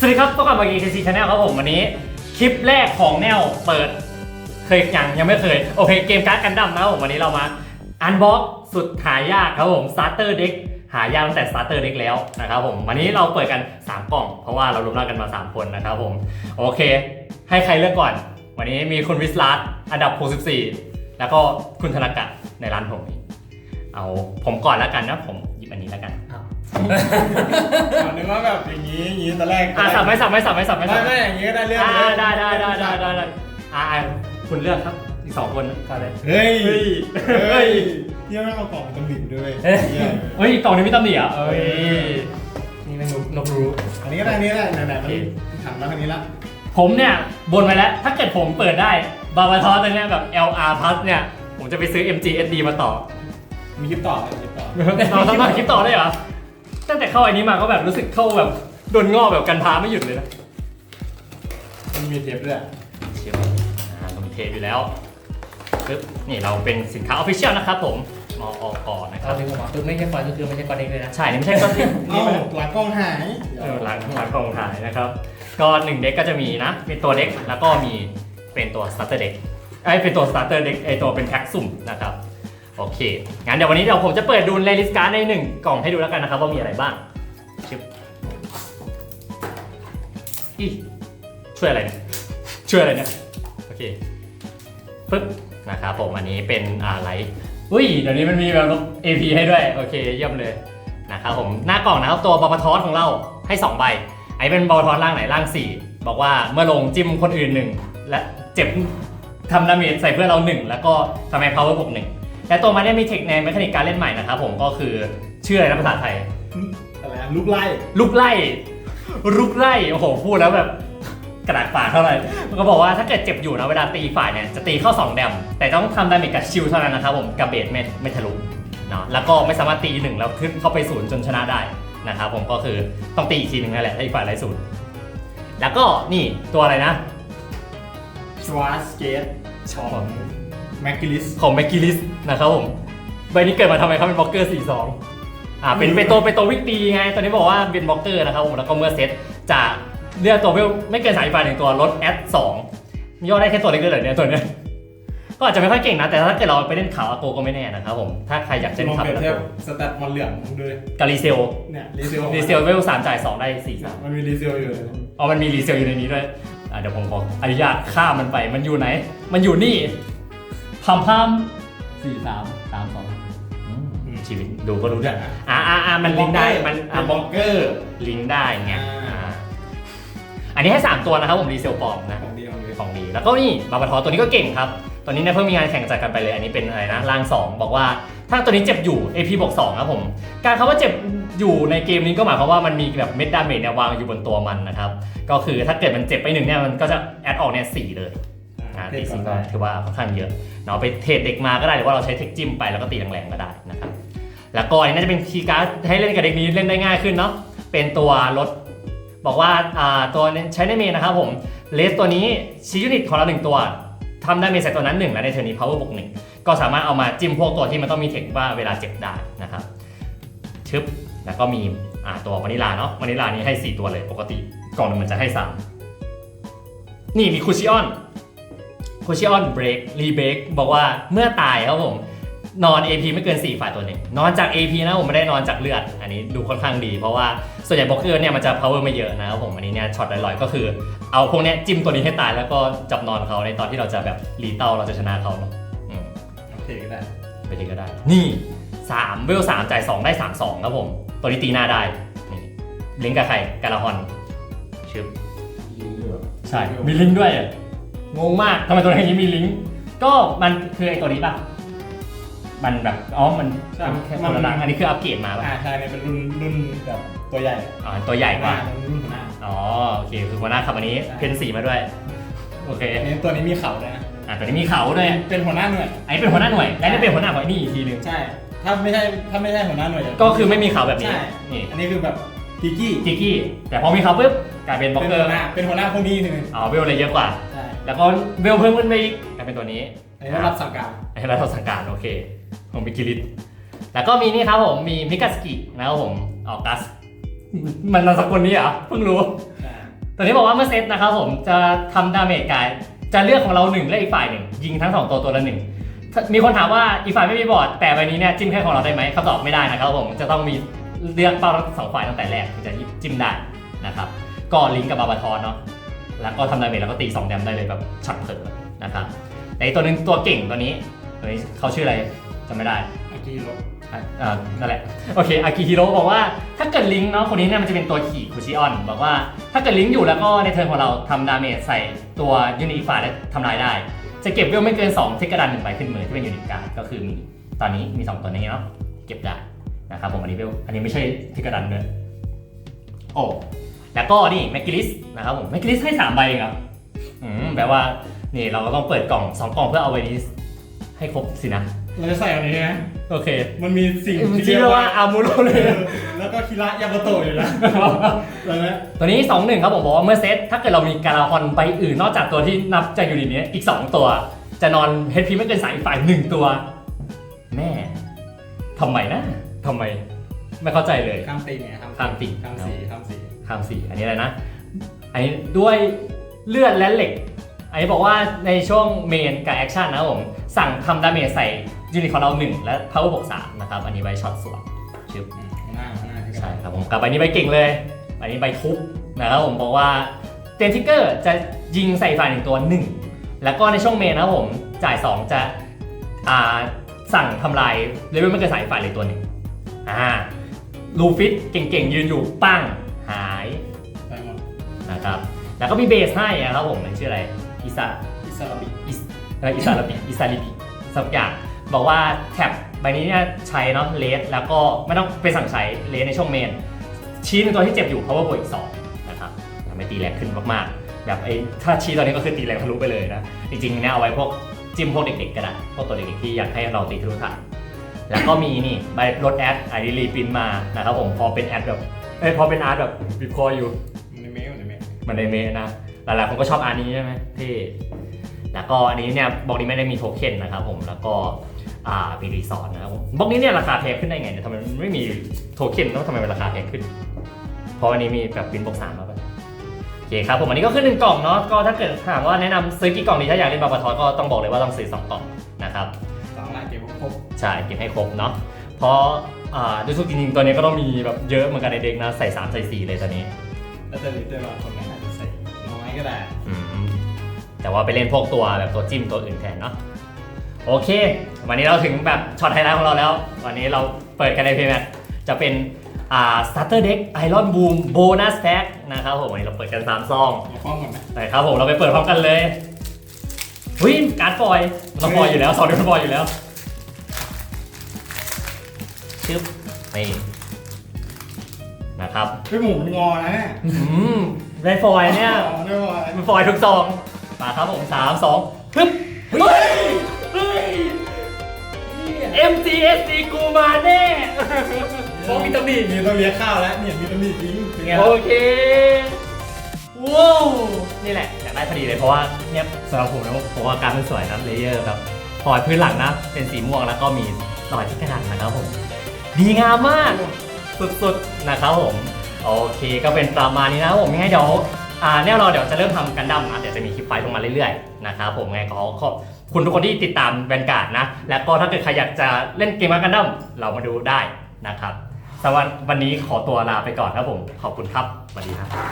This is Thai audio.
สวัสดีครับพบกับมากีซีชาแนลครับผมวันนี้ คลิปแรกของแนวเปิด เคยยังยังไม่เคย โอเคเกมการ์ดกันดั้มนะครับผมวันนี้เรามาอันบ็อกสุดหายากครับผมสตาร์เตอร์เด็กหายากตั้งแต่สตาร์เตอร์เด็กแล้วนะครับผมวันนี้เราเปิดกัน 3 กล่อง เพราะว่าเรารวมร่างกันมา 3 คนนะครับผม โอเค ให้ใครเลือกก่อน วันนี้มีคุณวิสลาร์อันดับ 64 แล้วก็คุณธนกะในร้านผมเอาผมก่อนแล้วกันนะผมหยิบอันนี้แล้วกัน ก่อนนึกว่าแบบอย่างนี้อย่างนี้ตอนแรกอะสับไม่สับไม่สับไม่สับไม่ไม่สับไม่อย่างนี้ก็ได้เรื่องอ่าเลยได้ได้ได้ได้ได้ได้อ่าอ่าคุณเลือกครับอีกสองคนก็เลยเฮ้ยเฮ้ยเฮ้ยเยี่ยมไม่เอากล่องตำหนิด้วยเอ้ยเยี่ยมเฮ้ยกล่องนี้มีตำหนิเหรอะเอ้ยนี่แม่งนกนกรู้อันนี้ก็ได้อันนี้ก็ได้ไหนๆโอมันเคถังมาทางนี้ละผมเนี่ยบนไว้แล้วถ้าเกิดผมเปิดได้บาบาทอสตัวเนี้ยแบบ LR plus เนี่ยผมจะไปซื้อ MGSD มาต่อ มีคลิปต่อมีคลิปต่อเราทำมาคลิปต่อได้เหรอ ตั้งแต่เข้าอันนี้มาก็แบบรู้สึกเข้าแบบโดนงอแบบกันพาไม่หยุดเลยนะมันมีเทปด้วยเชื่ออ่าต้องมีเทปอยู่แล้วปึ๊บนี่เราเป็นสินค้าออฟฟิเชียลนะครับผมมออกนะคเอารับถึงออกมาคือไม่ใช่ฟอยล์ก็คือไม่ใช่ก้อนเอกเลยนะ ใช่นี่ไม่ใช่ก้อนที่เอ้าหลังกล้องหายเออหลังหลังกองถ่ายนะครับก็หนึ่งเด็กก็จะมีนะเป็นตัวเด็กแล้วก็มีเป็นตัวสตาร์เตอร์เด็กไอ้ยเป็นตัวสตาร์เตอร์เด็กไอ้ตัวเป็นแพ็กสุ่มนะครับ โอเค งั้นเดี๋ยววันนี้เดี๋ยวผมจะเปิดดูเลลิสการ์ดในหนึ่งกล่องให้ดูแล้วกันนะครับว่ามีอะไรบ้างชึบอีช่วยอะไรเนี่ย ช่วยอะไรเนี่ย โอเค ปึ๊บ นะครับผมอันนี้เป็นอะไรอุ้ย เดี๋ยวนี้มันมีแบบลบ AP ให้ด้วย โอเค เยี่ยมเลยนะครับผม หน้ากล่องนะครับตัวบอลทอสของเราให้ 2 ใบ ไอ้เป็นบอลทอสล่างไหนล่าง 4 บอกว่าเมื่อลงจิ้มคนอื่น1และเจ็บทำดาเมจใส่เพื่อนเรา 1 แล้วก็ทำให้ power บวกหนึ่ง และตัวมันเนี่ยมีเทคในแมคานิกการเล่นใหม่นะครับผมก็คือชื่ออะไรนะภาษาไทย อะไรอะลูกไล่ลูกไล่ลูกไล่โอ้โหพูดแล้วแบบกระดาษปากเท่าไหร่มันก็บอกว่าถ้าเกิดเจ็บอยู่นะเวลาตีฝ่ายเนี่ยจะตีเข้า 2 แดม แต่ต้องทำดาเมจกับชิลเท่านั้นนะครับผมกับเบสไม่ไม่ทะลุเนาะแล้วก็ไม่สามารถตีหนึ่งแล้วขึ้นเข้าไปศูนย์จนชนะได้นะครับผมก็คือต้องตีอีกทีหนึ่งนั่นแหละถ้าอีกฝ่ายไร้ศูนย์แล้วก็นี่ตัวอะไรนะ ชวาสเกตของแม็กกิลิสของแมกกิลิสนะครับผมใบนี้เกิดมาทำไมครับเป็นบล็อกเกอร์ 4 2 อ่าเป็นเป็นตัวเป็นตัววิ่งตีไง ตอนนี้บอกว่าเป็นบล็อกเกอร์นะครับผมแล้วก็เมื่อเซตจะเลือกตัวเวลไม่เกินสายไฟหนึ่งตัวลดแอดสองย่อได้แค่ตัวเล็กๆเลยเนี่ยตัวเนี้ยก็อาจจะไม่ค่อยเก่งนะ แต่ถ้าเกิดเราไปเล่นขาวอาโกก็ไม่แน่นะครับผม ถ้าใครอยากจะลเล่องนขาวเปรียบอาเทียบโกสแตทมันเหลืองดูดิกาลีเซลเนี่ยรีเซลรีเซลเวลสามจ่ายสองได้สี่สามมันมีรีเซลอยู่เลยอ๋อมันมีรีเซลอยู่ในนี้ด้วยอ่าเดี๋ยวผมขออนุญาตข้ามมันไปมันอยู่ไหน มันอยู่นี่ พัมพัมสี่สามสามสองชีวิตดูก็รู้ด้วยอ่าอ่าอ่ามันลิงก์ได้มันเป็อ่านบล็อกเกอร์ลิงก์ได้ไงอ่าอ่าอันนี้ให้ 3 ตัวนะครับผมรีเซลปลอมนะ ของดีของดีของดี แล้วก็นี่บาบาทอตัวนี้ก็เก่งครับตัวนี้เนี่ยเพิ่งมีงานแข่งจัดกันไปเลย อันนี้เป็นอะไรนะร่าง 2 บอกว่าถ้าตัวนี้เจ็บอยู่ AP บวก2ครับผม การคำว่าเจ็บอยู่ในเกมนี้ก็หมายความว่ามันมีแบบเม็ดดาเมจเนี่ยวางอยู่บนตัวมันนะครับ ก็คือถ้าเกิดมันเจ็บไปหนึ่งเนี่ยมันก็จะแอดออกเนี่ยสี่เลย อ่าเทตีปก่ซิอนงก็ได้ถือว่าค่อนข้างเยอะเนาะไปเทรดเด็กมาก็ได้หรือว่าเราใช้เทคจิ้มไปแล้วก็ตีแรงๆก็ได้นะครับแล้วก็อันนี้น่าจะเป็นคีย์การ์ดให้เล่นกับเด็กนี้เล่นได้ง่ายขึ้นเนาะเป็นตัวรถบอกว่าอ่าตัวนี้ใช้ในเมนนะครับผมเลสตัวนี้ชี้ยูนิตของเราหนึ่งตัวทำได้เมจใส่ตัวนั้นหนึ่งและในเทอร์นี้ power บวกหนึ่งก็สามารถเอามาจิ้มพวกตัวที่มันต้องมีเทคว่าเวลาเจ็บได้นะครับชึบแล้วก็มีอ่าตัววานิลาเนาะวานิลานี้ให้ 4 ตัวเลยปกติกล่องหนึงมันจะให้ 3 นี่มีคูชิออน คูชิออนเบรกรีเบรกบอกว่าเมื่อตายครับผม นอน AP ไม่เกิน 4 ฝ่ายตัวหนึ่งนอนจาก AP นะผมไม่ได้นอนจากเลือด อันนี้ดูค่อนข้างดี เพราะว่าส่วนใหญ่บล็อกเกอร์เนี่ยมันจะ power ไม่เยอะนะครับผมอันนี้เนี่ยช็อตลอยๆ ก็คือเอาพวกเนี้ยจิ้มตัวนี้ให้ตายแล้วก็จับนอนเขาในตอนที่เราจะแบบรีเต้าเราจะชนะเขาเนาะอืมโอเคก็ได้ไปทีก็ได้ นี่3เวล3จ่าย2ได้ 3 2ครับผม ตัวนี้ตีหน้าได้นี่ลิงก์กับใครกาลาฮอนชึบใช่มีลิงก์ด้วยอะ งงมากทำไมตัวนี้มีลิงก์ก็มันคือไอตัวนี้ป่ะ มันแบบอ๋อมันใช่แค่คนละรังอันนี้คืออัปเกรดมาป่ะอ่าใช่เนี่ยเป็นรุ่นรุ่นแบบตัวใหญ่อ๋อตัวใหญ่กว่ารุ่นหัวหน้า อ๋อโอเคคือหัวหน้าขับอันนี้ใช่ เพนสีมาด้วย โอเคอันนี้ตัวนี้มีเข่าด้วยนะอะตัวนี้มีเขาด้วยเป็นหัวหน้าหน่วย อันนี้เป็นหัวหน้าหน่วยและนี่เป็นหัวหน้าหน่วยนี่อีกทีหนึงใช่ ถ้าไม่ใช่ถ้าไม่ใช่หัวหน้าหน่วยจะก็คือไม่มีเขาแบบนี้ใช่ นี่อันนี้คือแบบกิกกี้ จิกกี้แต่พอมีเขาปุ๊บ กลายเป็นบล็อกเป็นเกอหัร์วหน้าเป็นหัวหน้าพวกนี้ทีนึงอ๋อเวลเลยเยอะกว่า ใช่แล้วก็เวลเพิ่มขึ้นไปอีกกลายเป็นตัวนี้อันนี้รับสั่งการให้รัฐสังการโอเคผมมีกิริตแล้วก็มีนี่ครับผมมีมิกาสกินะครับผมออกัส มันนามสกุลนี้เหรอะเพิ่งรู้ใช่ตัวนี้บอกว่าเมื่อเซตนะครับผมจะทำดาเมจกาย จะเลือกของเราหนึ่งและอีกฝ่ายหนึ่งยิงทั้งสองตัวตัวละหนึ่งถ้ามีคนถามว่าอีกฝ่ายไม่มีบอร์ดแต่ใบนี้เนี่ยจิ้มแค่ของเราได้ไหมคำตอบไม่ได้นะครับผมจะต้องมีเลือกเป้าทั้งสองฝ่ายตั้งแต่แรกถึงจะจิ้มได้นะครับ ก็ลิงก์กับบาบาทอนเนาะแล้วก็ทำดาเมจแล้วก็ตี2แดมได้เลยแบบช็อตเผิดนะครับแต่อีกตัวหนึงตัวเก่งตัวนี้ตัวนี้เขาชื่ออะไรจำไม่ได้อากิโรอะอ่านั่นแหละโอเคอากิฮิโร่บอกว่าถ้าเกิดลิงก์เนาะคนนี้เนี่ยมันจะเป็นตัวขี่คุชิออนบอกว่าถ้าเกิดลิงก์อยู่แล้วก็ในเทิร์นของเราทำดาเมจใส่ตัวยูนิตฝ่ายและทำลายได้ จะเก็บเวลไม่เกิน2เทคกระดานหนึ่งใบขึ้นมือที่เป็นยูนิตการ์ดก็คือมีตอนนี้มี 2 ตัวนี้เนาะเก็บได้นะครับผมอันนี้เวลอันนี้ไม่ใช่เทคกระดานเนื้อโอ้ แล้วก็นี่แมกกิลิสนะครับผมแมกกิลิสให้3ใบเองครับอืมแปลว่านี่เราก็ต้องเปิดกล่องสองกล่องเพื่อเอาใบนี้ให้ครบสินะ เราจะใส่อันนี้นะ โอเคมันมีสิ่งที่ที่เรีเรียยกกว่าว่าอามูโรเลยเออแล้วก็คิระยามาโตะอยู่นะแล้วนะตัวนี้ 2 1 ครับผมบอกว่าเมื่อเซตถ้าเกิดเรามีการาฮอนใบอื่นนอกจากตัวที่นับจากยูนิตนี้อีก 2 ตัว จะนอนเฮดพีไม่เกินสามอีกฝ่ายหนึ่งตัว แม่ทำไมนะทำไม ไม่เข้าใจเลย ข้ามตีไงข้ามตี ข้ามสีข้ามสี ข้ามสี่อันนี้อะไรนะอันนี้ด้วยเลือดและเหล็ก อันนี้บอกว่าในช่วงเมนกับแอคชั่นนะครับผมสั่งทำดาเมจใส่ยูนิตของเราหนึ่งและ power บวกสามนะครับอันนี้ใบช็อตสวนชึบอืมข้างหน้าข้างหน้าที่ใช่ครับผมกับใบนี้ใบเก่งเลยใบนี้ใบทุบนะครับผมบอกว่าเตนทิกเกอร์จะยิงใส่ฝ่ายหนึ่งตัวหนึ่งแล้วก็ในช่วงเมนนะครับผมจ่าย2จะอ่าสั่งทำลายเลเวลไม่เกินสายฝ่ายเลยตัวหนึ่งอ่าลูฟิตเก่งๆ ยืนอยู่ปั้งหายไปหมดนะครับ แล้วก็มีเบสให้อะครับผมมันชื่ออะไรอิซาอิสระบิอิสเอ่ออิซาลบิอิซาลิบิสักอย่างบอกว่าแท็บใบนี้เนี่ยใช้เนาะเลสแล้วก็ไม่ต้องไปสั่งใช้เลสในช่วงเมน ชี้เป็นตัวที่เจ็บอยู่ power บวกอีก2นะครับทำให้ตีแรงขึ้นมากๆ แบบไอ้ถ้าชี้ตอนนี้ก็คือตีแรงทะลุไปเลยนะ จริงๆเนี่ยเอาไว้พวกจิ้มพวกเด็กๆก็ได้พวกตัวเด็กๆที่อยากให้เราตีทะลุฐานแล้วก็มีนี่ใบรถแอดไอรีพินมานะครับผมพอเป็นแอดแบบ เอ้ยพอเป็นอาร์ตแบบบีบคออยู่มันในเมลในเมลมันในเมะนะ หลายๆคนก็ชอบอันนี้ใช่ไหมที่แล้วก็อันนี้เนี่ยบล็อกนี้ไม่ได้มีโทเค็นนะครับผมแล้วก็อ่ามีรีสอร์ทนะครับผมบล็อกนี้เนี่ยราคาแพงขึ้นได้ไงเนี่ยทำไมมันไม่มีโทเค็นแล้วทำไมมันราคาแพงขึ้น เพราะอันนี้มีแบบปินบวกสามมาปะโอเคครับผมอันนี้ก็ขึ้นหนึ่งกล่องเนาะก็ถ้าเกิดถามว่าแนะนำซื้อกี่กล่องดีถ้าอยากเล่นบาบาทอสก็ต้องบอกเลยว่าต้องซื้อสองกล่องนะครับ สองลายเก็บครบใช่เก็บให้ครบเนาะเพราะ อ่าด้วยสุดจริงๆตัวนี้ก็ต้องมีแบบเยอะเหมือนกันในเด็กนะใส่สามใส่สี่เลยตอนนี้แล้วแต่ลิเตอร์บางคนเนี่ยอาจจะใส่น้อยก็ได้ อืมแต่ว่าไปเล่นพวกตัวแบบตัวจิ้มตัวอื่นแทนเนาะโอเค วันนี้เราถึงแบบช็อตไฮไลท์ของเราแล้ว วันนี้เราเปิดกันในเพย์แมทจะเป็นอ่า starter deck iron boom bonus pack นะครับผมวันนี้เราเปิดกัน3ซองเราป้องกันไหมนะครับผมเราไปเปิดพร้อมกันเลยวิการ์ดฟอยล์มันต้องฟอยล์อยู่แล้วสองเดือนฟอยล์อยู่แล้ว ชึบนี่นะครับพี่หมูมันงอนะเนี่ยอืมได้ฟอยล์เนี่ยไม่ไหวมันฟอยทุกซองมาครับผมสามสองฮึบเฮ้ยเฮ้ย MGSD กูมาแน่พอมีตำหนิมีต้องเลี้ยงข้าวแล้วเนี่ยมีตำหนิจริงเป็นไงโอเคว้าวนี่แหละอยากได้พอดีเลยเพราะว่าเนี่ยสำหรับผมนะผมว่าการมันสวยนะเลเยอร์แบบฟอยล์พื้นหลังนะ เป็นสีม่วงแล้วก็มีรอยที่กระดาษนะครับผม ดีงามมาก สุดๆนะครับผม โอเคก็เป็นประมาณนี้นะครับผมยังไงเดี๋ยวอ่าแน่นอนเดี๋ยวจะเริ่มทำกันดั้มนะเดี๋ยวจะมีคลิปไฟล์ลงมาเรื่อยๆนะครับผมไงขอขอบคุณทุกคนที่ติดตามแวนการ์ดนะ แล้วก็ถ้าเกิดใครอยากจะเล่นเกมกันดั้มเรามาดูได้นะครับสำหรับวันนี้ขอตัวลาไปก่อนครับผม ขอบคุณครับสวัสดีครับ